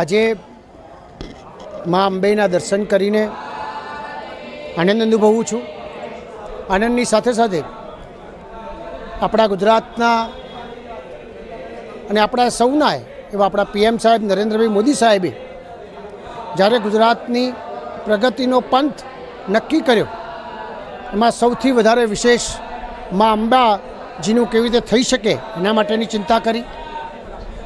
આજે મા અંબેના દર્શન કરીને આનંદ અનુભવું છું. આનંદની સાથે સાથે આપણા ગુજરાતના અને આપણા સૌના એવા આપણા પીએમ સાહેબ નરેન્દ્રભાઈ મોદી સાહેબે જ્યારે ગુજરાતની પ્રગતિનો પંથ નક્કી કર્યો, એમાં સૌથી વધારે વિશેષ મા અંબાજીનું કેવી રીતે થઈ શકે એના માટેની ચિંતા કરી.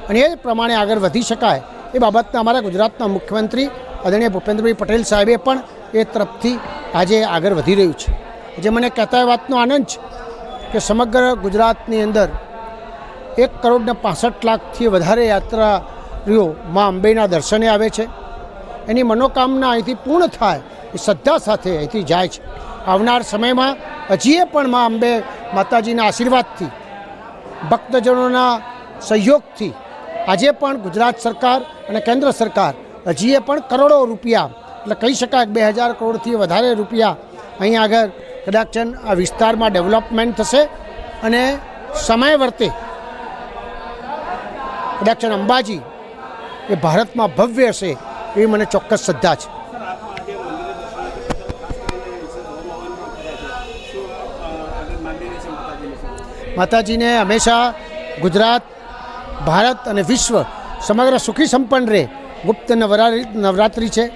અને એ પ્રમાણે આગળ વધી શકાય એ બાબતના અમારા ગુજરાતના મુખ્યમંત્રી આદરણીય ભૂપેન્દ્રભાઈ પટેલ સાહેબે પણ એ તરફથી આજે આગળ વધી રહ્યું છે. જે મને કહેતા એ વાતનો આનંદ છે કે સમગ્ર ગુજરાતની અંદર એક કરોડને પાસઠ લાખથી વધારે યાત્રાળુઓ મા અંબેના દર્શને આવે છે. એની મનોકામના અહીંથી પૂર્ણ થાય એ શ્રદ્ધા સાથે અહીંથી જાય છે. આવનાર સમયમાં હજીએ પણ મા અંબે માતાજીના આશીર્વાદથી, ભક્તજનોના સહયોગથી આજે પણ ગુજરાત સરકાર અને કેન્દ્ર સરકાર હજીએ પણ કરોડો રૂપિયા, એટલે કહી શકાય બે હજાર કરોડથી વધારે રૂપિયા અહીં આગળ કદાચ આ વિસ્તારમાં ડેવલપમેન્ટ થશે અને સમય વર્તે. કદાચ અંબાજી એ ભારતમાં ભવ્ય હશે એવી મને ચોક્કસ શ્રદ્ધા છે. માતાજીને હંમેશા ગુજરાત ભારત અને વિશ્વ સમગ્ર સુખી સંપન્ન રહે. ગુપ્ત નવરાત્રિ છે.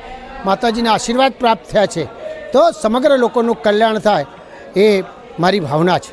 માતાજીના આશીર્વાદ પ્રાપ્ત થયા છે. તો સમગ્ર લોકોનું કલ્યાણ થાય એ મારી ભાવના છે.